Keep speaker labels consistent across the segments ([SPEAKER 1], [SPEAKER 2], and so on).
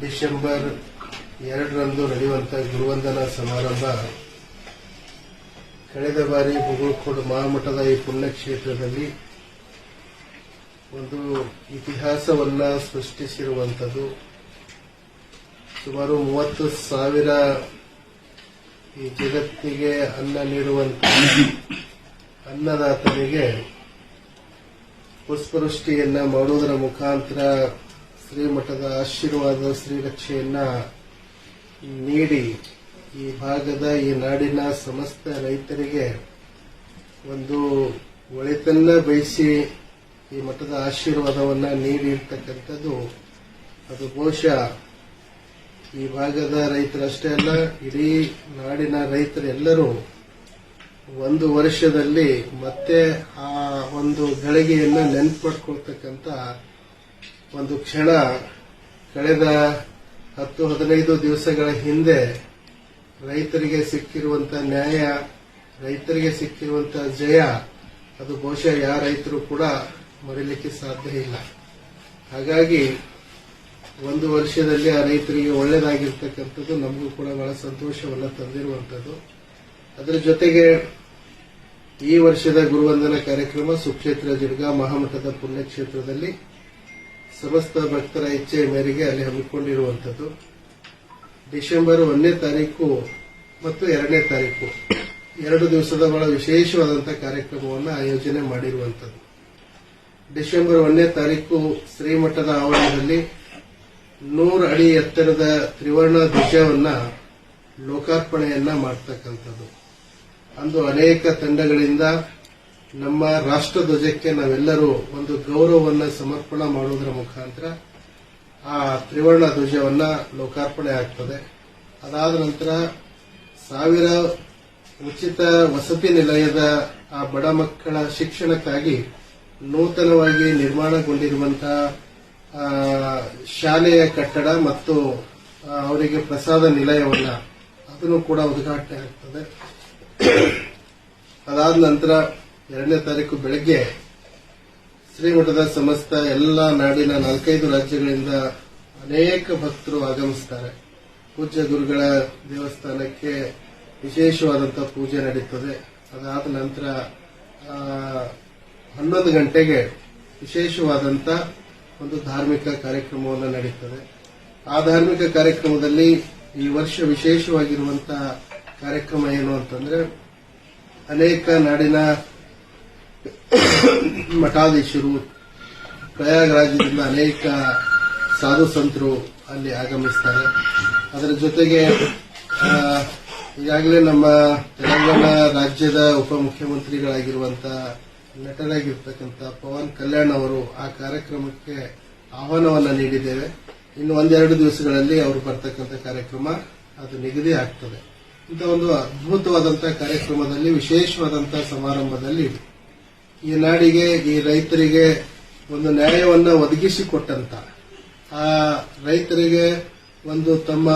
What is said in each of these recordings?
[SPEAKER 1] December ಎರಡರಂದು ನಡೆಯುವಂತ ಗುರುವಂದನಾ ಸಮಾರಂಭ. ಕಳೆದ ಬಾರಿ ಬುಗುಳ್ಕೋಡು ಮಹಾಮಠದ ಈ ಪುಣ್ಯಕ್ಷೇತ್ರದಲ್ಲಿ ಒಂದು ಇತಿಹಾಸವನ್ನ ಸೃಷ್ಟಿಸಿರುವಂಥದ್ದು. ಸುಮಾರು ಮೂವತ್ತು ಸಾವಿರ ಈ ಜಗತ್ತಿಗೆ ಅನ್ನ ನೀಡುವಂತ ಅನ್ನದಾತನಿಗೆ ಪುಷ್ಪವೃಷ್ಟಿಯನ್ನ ಮಾಡುವುದರ ಮುಖಾಂತರ ಶ್ರೀಮಠದ ಆಶೀರ್ವಾದ, ಶ್ರೀರಕ್ಷೆಯನ್ನ ನೀಡಿ ಈ ಭಾಗದ, ಈ ನಾಡಿನ ಸಮಸ್ತ ರೈತರಿಗೆ ಒಂದು ಒಳಿತನ್ನ ಬಯಸಿ ಈ ಮಠದ ಆಶೀರ್ವಾದವನ್ನ ನೀಡಿರ್ತಕ್ಕಂಥದ್ದು. ಅದು ಬಹುಶಃ ಈ ಭಾಗದ ರೈತರಷ್ಟೇ ಅಲ್ಲ, ಇಡೀ ನಾಡಿನ ರೈತರೆಲ್ಲರೂ ಒಂದು ವರ್ಷದಲ್ಲಿ ಮತ್ತೆ ಆ ಒಂದು ಗಳಿಗೆಯನ್ನ ನೆನ್ಪು ಮಾಡ್ಕೊಳ್ತಕ್ಕಂಥ ಒಂದು ಕ್ಷಣ ಕಳೆದ ಹತ್ತು, ಹದಿನೈದು ದಿವಸಗಳ ಹಿಂದೆ ರೈತರಿಗೆ ಸಿಕ್ಕಿರುವಂತ ನ್ಯಾಯ, ರೈತರಿಗೆ ಸಿಕ್ಕಿರುವಂತ ಜಯ, ಅದು ಬಹುಶಃ ಯಾವ ರೈತರು ಕೂಡ ಮರೀಲಿಕ್ಕೆ ಸಾಧ್ಯ ಇಲ್ಲ. ಹಾಗಾಗಿ ಒಂದು ವರ್ಷದಲ್ಲಿ ಆ ರೈತರಿಗೆ ಒಳ್ಳೆಯದಾಗಿರ್ತಕ್ಕಂಥದ್ದು ನಮಗೂ ಕೂಡ ಬಹಳ ಸಂತೋಷವನ್ನು ತಂದಿರುವಂಥದ್ದು. ಅದರ ಜೊತೆಗೆ ಈ ವರ್ಷದ ಗುರುವಂದನ ಕಾರ್ಯಕ್ರಮ ಸುಕ್ಷೇತ್ರ ಜಿರ್ಗಾ ಮಹಾಮಠದ ಪುಣ್ಯಕ್ಷೇತ್ರದಲ್ಲಿ ಸಮಸ್ತ ಭಕ್ತರ ಇಚ್ಛೆಯ ಮೇರೆಗೆ ಅಲ್ಲಿ ಹಮ್ಮಿಕೊಂಡಿರುವಂಥದ್ದು. ಡಿಸೆಂಬರ್ ಒಂದನೇ ತಾರೀಕು ಮತ್ತು ಎರಡನೇ ತಾರೀಕು ಎರಡು ದಿವಸದ ಬಹಳ ವಿಶೇಷವಾದಂತಹ ಕಾರ್ಯಕ್ರಮವನ್ನು ಆಯೋಜನೆ ಮಾಡಿರುವಂಥದ್ದು. ಡಿಸೆಂಬರ್ ಒಂದನೇ ತಾರೀಕು ಶ್ರೀಮಠದ ಆವರಣದಲ್ಲಿ ನೂರು ಅಡಿ ಎತ್ತರದ ತ್ರಿವರ್ಣ ಧ್ವಜವನ್ನ ಲೋಕಾರ್ಪಣೆಯನ್ನ ಮಾಡ್ತಕ್ಕಂಥದ್ದು. ಅಂದು ಅನೇಕ ತಂಡಗಳಿಂದ ನಮ್ಮ ರಾಷ್ಟ್ರ ಧ್ವಜಕ್ಕೆ ನಾವೆಲ್ಲರೂ ಒಂದು ಗೌರವವನ್ನು ಸಮರ್ಪಣೆ ಮಾಡುವುದರ ಮುಖಾಂತರ ಆ ತ್ರಿವರ್ಣ ಧ್ವಜವನ್ನ ಲೋಕಾರ್ಪಣೆ ಆಗ್ತದೆ. ಅದಾದ ನಂತರ ಸಾವಿರ ಉಚಿತ ವಸತಿ ನಿಲಯದ ಆ ಬಡ ಮಕ್ಕಳ ಶಿಕ್ಷಣಕ್ಕಾಗಿ ನೂತನವಾಗಿ ನಿರ್ಮಾಣಗೊಂಡಿರುವಂತಹ ಶಾಲೆಯ ಕಟ್ಟಡ ಮತ್ತು ಅವರಿಗೆ ಪ್ರಸಾದ ನಿಲಯವನ್ನ ಅದನ್ನು ಕೂಡ ಉದ್ಘಾಟನೆ ಆಗ್ತದೆ. ಅದಾದ ನಂತರ ಎರಡನೇ ತಾರೀಕು ಬೆಳಗ್ಗೆ ಶ್ರೀಮಠದ ಸಮಸ್ತ ಎಲ್ಲ ನಾಡಿನ ನಾಲ್ಕೈದು ರಾಜ್ಯಗಳಿಂದ ಅನೇಕ ಭಕ್ತರು ಆಗಮಿಸುತ್ತಾರೆ ಪೂಜ್ಯ ಗುರುಗಳ ದೇವಸ್ಥಾನಕ್ಕೆ ವಿಶೇಷವಾದಂತಹ ಪೂಜೆ ನಡೀತದೆ. ಅದಾದ ನಂತರ ಹನ್ನೊಂದು ಗಂಟೆಗೆ ವಿಶೇಷವಾದಂತ ಒಂದು ಧಾರ್ಮಿಕ ಕಾರ್ಯಕ್ರಮವನ್ನು ನಡೀತದೆ. ಆ ಧಾರ್ಮಿಕ ಕಾರ್ಯಕ್ರಮದಲ್ಲಿ ಈ ವರ್ಷ ವಿಶೇಷವಾಗಿರುವಂತಹ ಕಾರ್ಯಕ್ರಮ ಏನು ಅಂತಂದ್ರೆ ಅನೇಕ ನಾಡಿನ ಮಠಾಧೀಶರು ಪ್ರಯಾಗರಾಜದಿಂದ ಅನೇಕ ಸಾಧು ಸಂತರು ಅಲ್ಲಿ ಆಗಮಿಸ್ತಾರೆ. ಅದರ ಜೊತೆಗೆ ಈಗಾಗಲೇ ನಮ್ಮ ತೆಲಂಗಾಣ ರಾಜ್ಯದ ಉಪಮುಖ್ಯಮಂತ್ರಿಗಳಾಗಿರುವಂತಹ ನಟರಾಗಿರ್ತಕ್ಕಂಥ ಪವನ್ ಕಲ್ಯಾಣ್ ಅವರು ಆ ಕಾರ್ಯಕ್ರಮಕ್ಕೆ ಆಹ್ವಾನವನ್ನ ನೀಡಿದ್ದೇವೆ. ಇನ್ನು ಒಂದೆರಡು ದಿವಸಗಳಲ್ಲಿ ಅವರು ಬರ್ತಕ್ಕಂಥ ಕಾರ್ಯಕ್ರಮ ಅದು ನಿಗದಿ ಆಗ್ತದೆ. ಇಂಥ ಒಂದು ಅದ್ಭುತವಾದಂತಹ ಕಾರ್ಯಕ್ರಮದಲ್ಲಿ ವಿಶೇಷವಾದಂತಹ ಸಮಾರಂಭದಲ್ಲಿ ಈ ನಾಡಿಗೆ, ಈ ರೈತರಿಗೆ ಒಂದು ನ್ಯಾಯವನ್ನ ಒದಗಿಸಿಕೊಟ್ಟಂತ, ಆ ರೈತರಿಗೆ ಒಂದು ತಮ್ಮ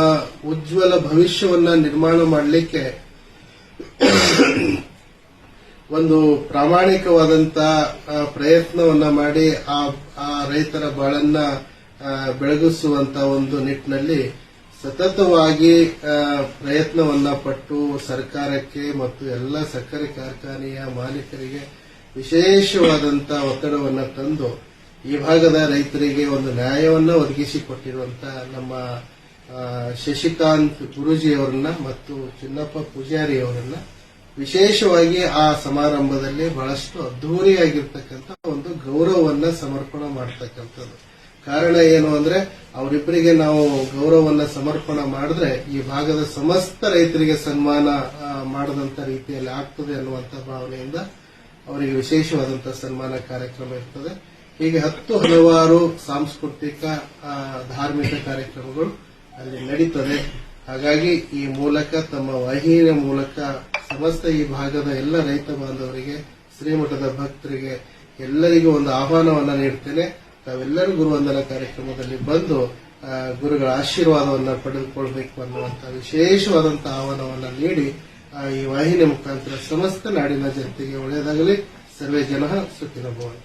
[SPEAKER 1] ಉಜ್ವಲ ಭವಿಷ್ಯವನ್ನ ನಿರ್ಮಾಣ ಮಾಡಲಿಕ್ಕೆ ಒಂದು ಪ್ರಾಮಾಣಿಕವಾದಂತ ಪ್ರಯತ್ನವನ್ನ ಮಾಡಿ ಆ ರೈತರ ಬಾಳನ್ನ ಬೆಳಗಿಸುವಂತ ಒಂದು ನಿಟ್ಟಿನಲ್ಲಿ ಸತತವಾಗಿ ಪ್ರಯತ್ನವನ್ನ ಪಟ್ಟು ಸರ್ಕಾರಕ್ಕೆ ಮತ್ತು ಎಲ್ಲ ಸಕ್ಕರೆ ಕಾರ್ಖಾನೆಯ ಮಾಲೀಕರಿಗೆ ವಿಶೇಷವಾದಂತ ಒತ್ತಡವನ್ನ ತಂದು, ಈ ಭಾಗದ ರೈತರಿಗೆ ಒಂದು ನ್ಯಾಯವನ್ನ ಒದಗಿಸಿಕೊಟ್ಟಿರುವಂತ ನಮ್ಮ ಶಶಿಕಾಂತ್ ಗುರೂಜಿಯವರನ್ನ ಮತ್ತು ಚಿನ್ನಪ್ಪ ಪೂಜಾರಿ ಅವರನ್ನ ವಿಶೇಷವಾಗಿ ಆ ಸಮಾರಂಭದಲ್ಲಿ ಬಹಳಷ್ಟು ಅದ್ದೂರಿಯಾಗಿರ್ತಕ್ಕಂಥ ಒಂದು ಗೌರವವನ್ನ ಸಮರ್ಪಣೆ ಮಾಡ್ತಕ್ಕಂಥದ್ದು. ಕಾರಣ ಏನು ಅಂದ್ರೆ ಅವರಿಬ್ಬರಿಗೆ ನಾವು ಗೌರವವನ್ನ ಸಮರ್ಪಣ ಮಾಡಿದ್ರೆ ಈ ಭಾಗದ ಸಮಸ್ತ ರೈತರಿಗೆ ಸನ್ಮಾನ ಮಾಡದಂತ ರೀತಿಯಲ್ಲಿ ಆಗ್ತದೆ ಅನ್ನುವಂತ ಭಾವನೆಯಿಂದ ಅವರಿಗೆ ವಿಶೇಷವಾದಂತಹ ಸನ್ಮಾನ ಕಾರ್ಯಕ್ರಮ ಇರ್ತದೆ. ಹೀಗೆ ಹತ್ತು ಹಲವಾರು ಸಾಂಸ್ಕೃತಿಕ ಧಾರ್ಮಿಕ ಕಾರ್ಯಕ್ರಮಗಳು ಅಲ್ಲಿ ನಡೀತದೆ. ಹಾಗಾಗಿ ಈ ಮೂಲಕ, ತಮ್ಮ ವಾಹಿನಿಯ ಮೂಲಕ ಸಮಸ್ತ ಈ ಭಾಗದ ಎಲ್ಲ ರೈತ ಬಾಂಧವರಿಗೆ, ಶ್ರೀಮಠದ ಭಕ್ತರಿಗೆ ಎಲ್ಲರಿಗೂ ಒಂದು ಆಹ್ವಾನವನ್ನು ನೀಡ್ತೇನೆ. ತಾವೆಲ್ಲರೂ ಗುರುವಂದನ ಕಾರ್ಯಕ್ರಮದಲ್ಲಿ ಬಂದು ಗುರುಗಳ ಆಶೀರ್ವಾದವನ್ನು ಪಡೆದುಕೊಳ್ಬೇಕು ಅನ್ನುವಂಥ ವಿಶೇಷವಾದಂತಹ ಆಹ್ವಾನವನ್ನು ನೀಡಿ ಈ ವಾಹಿನಿ ಮುಖಾಂತರ ಸಮಸ್ತ ನಾಡಿನ ಜನತೆಗೆ ಒಳ್ಳೆಯದಾಗಲಿ. ಸರ್ವೇ ಜನ ಭವನ್